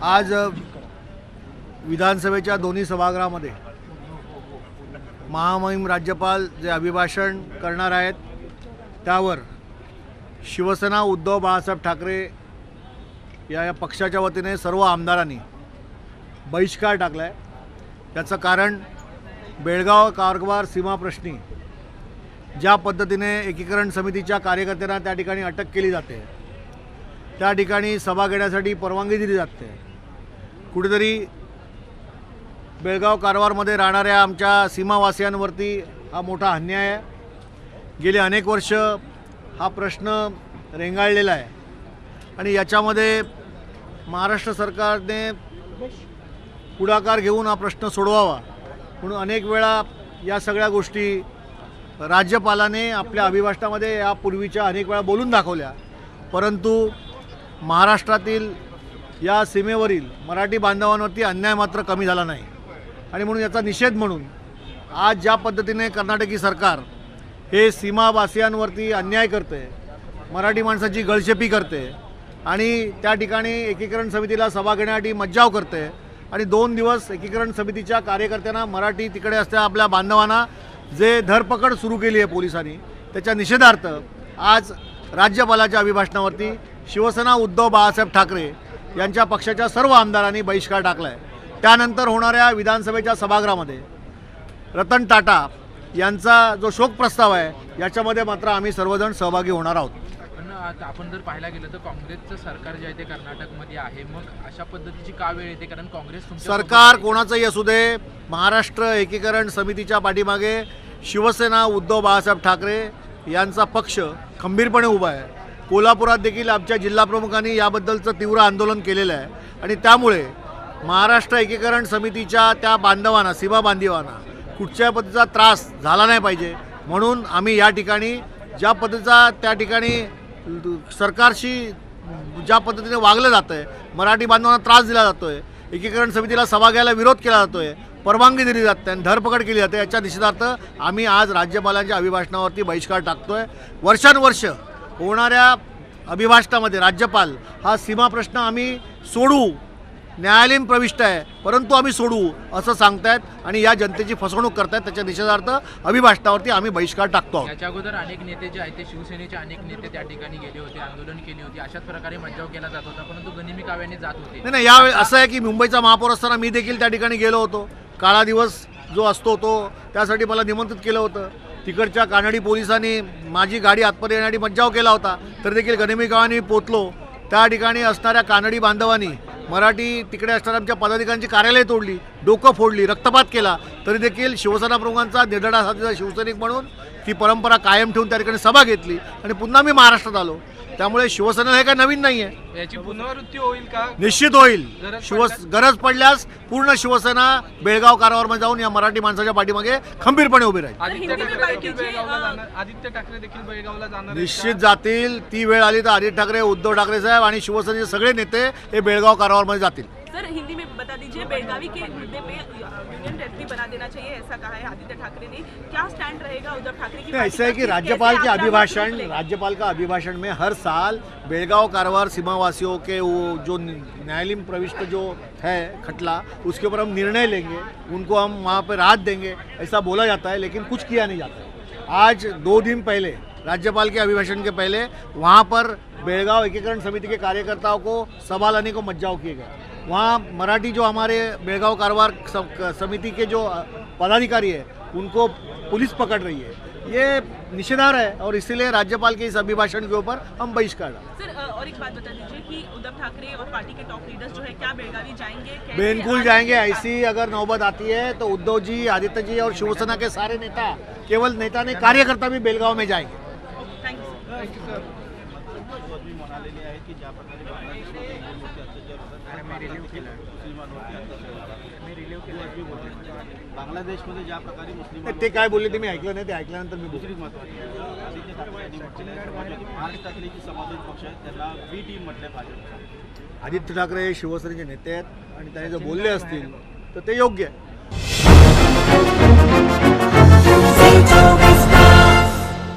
आज विधानसभेच्या दोन्ही सभागृहामध्ये महामहिम राज्यपाल जे अभिभाषण करणार आहेत त्यावर शिवसेना उद्धव बाळासाहेब ठाकरे या या पक्षाच्या वतीने सर्व आमदारांनी बहिष्कार टाकला आहे त्याचं कारण बेळगाव कारवार सीमाप्रश्नी ज्या पद्धतीने एकीकरण समितीच्या कार्यकर्त्यांना त्या ठिकाणी अटक केली जाते त्या ठिकाणी सभा घेण्यासाठी परवानगी दिली जाते कुठेतरी बेळगाव कारवारमध्ये राहणाऱ्या आमच्या सीमावासियांवरती हा मोठा अन्याय आहे. गेली अनेक वर्ष हा प्रश्न रेंगाळलेला आहे. आणि याच्यामध्ये महाराष्ट्र सरकारने पुढाकार घेऊन हा प्रश्न सोडवावा. म्हणून अनेक वेळा या सगळ्या गोष्टी राज्यपालाने आपल्या अभिभाषणामध्ये यापूर्वीच्या अनेक वेळा बोलून दाखवल्या. परंतु महाराष्ट्रातील या सीमेवरील मराठी बांधवांवरती अन्याय मात्र कमी झाला नाही. आणि म्हणून याचा निषेध म्हणून आज ज्या पद्धतीने कर्नाटकी सरकार हे सीमावासियांवरती अन्याय करते मराठी माणसाची गळशेपी करते आणि त्या ठिकाणी एकीकरण समितीला सभा घेण्यासाठी मज्जाव करते आणि दोन दिवस एकीकरण समितीच्या कार्यकर्त्यांना मराठी तिकडे असल्या आपल्या बांधवांना जे धरपकड सुरू केली आहे पोलिसांनी त्याच्या निषेधार्थ आज राज्यपालाच्या अभिभाषणावरती शिवसेना उद्धव बाळासाहेब ठाकरे यांच्या पक्षाच्या सर्व आमदारांनी बहिष्कार टाकला आहे त्यानंतर होणाऱ्या विधानसभेच्या सभागृहामध्ये रतन टाटा यांचा जो शोक प्रस्ताव आहे याच्यामध्ये मात्र आम्ही सर्वजण सहभागी होणार आहोत. पण आपण जर पाहायला गेलं तर काँग्रेसचं सरकार जे आहे ते कर्नाटकमध्ये आहे. मग अशा पद्धतीची का वेळ येते? कारण काँग्रेस सरकार कोणाचंही असू दे महाराष्ट्र एकीकरण समितीच्या पाठीमागे शिवसेना उद्धव बाळासाहेब ठाकरे यांचा पक्ष खंबीरपणे उभा आहे. कोल्हापुरात देखील आमच्या जिल्हाप्रमुखांनी याबद्दलचं तीव्र आंदोलन केलेलं आहे. आणि त्यामुळे महाराष्ट्र एकीकरण समितीच्या त्या बांधवांना सीमा बांधवांना कुठच्या पद्धतीचा त्रास झाला नाही पाहिजे. म्हणून आम्ही या ठिकाणी ज्या पद्धतीचा त्या ठिकाणी सरकारशी ज्या पद्धतीने वागलं जातं आहे मराठी बांधवांना त्रास दिला जातो आहे एकीकरण समितीला सभा घ्यायला विरोध केला जातो आहे परवानगी दिली जाते आणि धरपकड केली जाते याच्या निषेधार्थ आम्ही आज राज्यपालांच्या अभिभाषणावरती बहिष्कार टाकतो आहे वर्षानुवर्ष होणाऱ्या अभिभाषणामध्ये राज्यपाल हा सीमा प्रश्न आम्ही सोडू. न्यायालयीन प्रविष्ट आहे परंतु आम्ही सोडू असं सांगतायत आणि या जनतेची फसवणूक करतायत. त्याच्या निषेधार्थ अभिभाषणावरती आम्ही बहिष्कार टाकतो आहोत. याच्या अगोदर अनेक नेते जे आहेत ते शिवसेनेचे अनेक नेते त्या ठिकाणी गेले होते आंदोलन केली होती. अशाच प्रकारे मज्जाव केला जात होता परंतु गनिमी काव्याने जात होते. नाही नाही यावेळी असं आहे की मुंबईचा महापौर असताना मी देखील त्या ठिकाणी गेलो होतो. काळा दिवस जो असतो तो त्यासाठी मला निमंत्रित केलं होतं. तिकडच्या कानडी पोलिसांनी माझी गाडी आतमध्ये येण्यासाठी मज्जाव केला होता. तर देखील गनिमी गावांनी पोचलो. त्या ठिकाणी असणाऱ्या कानडी बांधवांनी मराठी तिकडे असणाऱ्या आमच्या पदाधिकाऱ्यांची कार्यालय तोडली डोकं फोडली रक्तपात केला. तरी देखील शिवसेना प्रमुखांचा निर्धडा साथीचा शिवसैनिक म्हणून ती परंपरा कायम ठेवून त्या ठिकाणी सभा घेतली आणि पुन्हा मी महाराष्ट्रात आलो. त्यामुळे शिवसेना हे काय नवीन नाही आहे याची पुनरावृत्ती होईल का? निश्चित होईल. गरज शिव गरज पडल्यास पूर्ण शिवसेना बेळगाव कारवारमध्ये जाऊन या मराठी माणसाच्या पाठीमागे खंबीरपणे उभी राहील. आदित्य ठाकरे देखील बेळगावला जाणार आदित्य ठाकरे देखील बेळगावला जाणार आहेत निश्चित? जातील. ती वेळ आली तर आदित्य ठाकरे उद्धव ठाकरे साहेब आणि शिवसेनेचे सगळे नेते हे बेळगाव कारवारमध्ये जातील. सर हिंदी में बता दीजिए बेलगावी के मुद्दे पे यूनियन टेरिटरी बना देना चाहिए ऐसा कहा है आदित्य ठाकरे ने। क्या स्टैंड रहेगा उद्धव ठाकरे की ऐसा है कि राज्यपाल के अभिभाषण राज्यपाल का अभिभाषण में हर साल बेलगांव कारवार सीमावासियों के वो जो न्यायालयीन प्रविष्ट जो है खटला उसके ऊपर हम निर्णय लेंगे उनको हम वहाँ पर राहत देंगे ऐसा बोला जाता है लेकिन कुछ किया नहीं जाता है। आज दो दिन पहले राज्यपाल के अभिभाषण के पहले वहाँ पर बेलगांव एकीकरण समिति के कार्यकर्ताओं को सभा लाने को मज्जाव किए गए। वहाँ मराठी जो हमारे बेलगांव कारोबार समिति के जो पदाधिकारी है उनको पुलिस पकड़ रही है। ये निषेधार है और इसीलिए राज्यपाल के इस अभिभाषण के ऊपर हम बहिष्कार सर और एक बात बता दीजिए कि उद्धव ठाकरे और पार्टी के टॉप लीडर्स जो है क्या बेलगावी जाएँगे बिल्कुल जाएँगे ऐसी अगर नौबत आती है तो उद्धव जी आदित्य जी और शिवसेना के सारे नेता केवल नेता नहीं कार्यकर्ता भी बेलगांव में जाएँगे। थैंक यू सर बातमी म्हणालेली आहे की ज्या प्रकारे बांगलादेशमध्ये अत्याचार ज्या प्रकारे मुस्लिम ते काय बोलले ते मी ऐकलं नाही ते ऐकल्यानंतर मी बोलतो. दुसरी महत्वाची महाराष्ट्रातले जी समाजवादी पक्ष आहेत त्यांना बी टीम म्हटलंय भाजपच्या आदित्य ठाकरे हे शिवसेनेचे नेते आहेत आणि त्यांनी जर बोलले असतील तर ते योग्य आहे.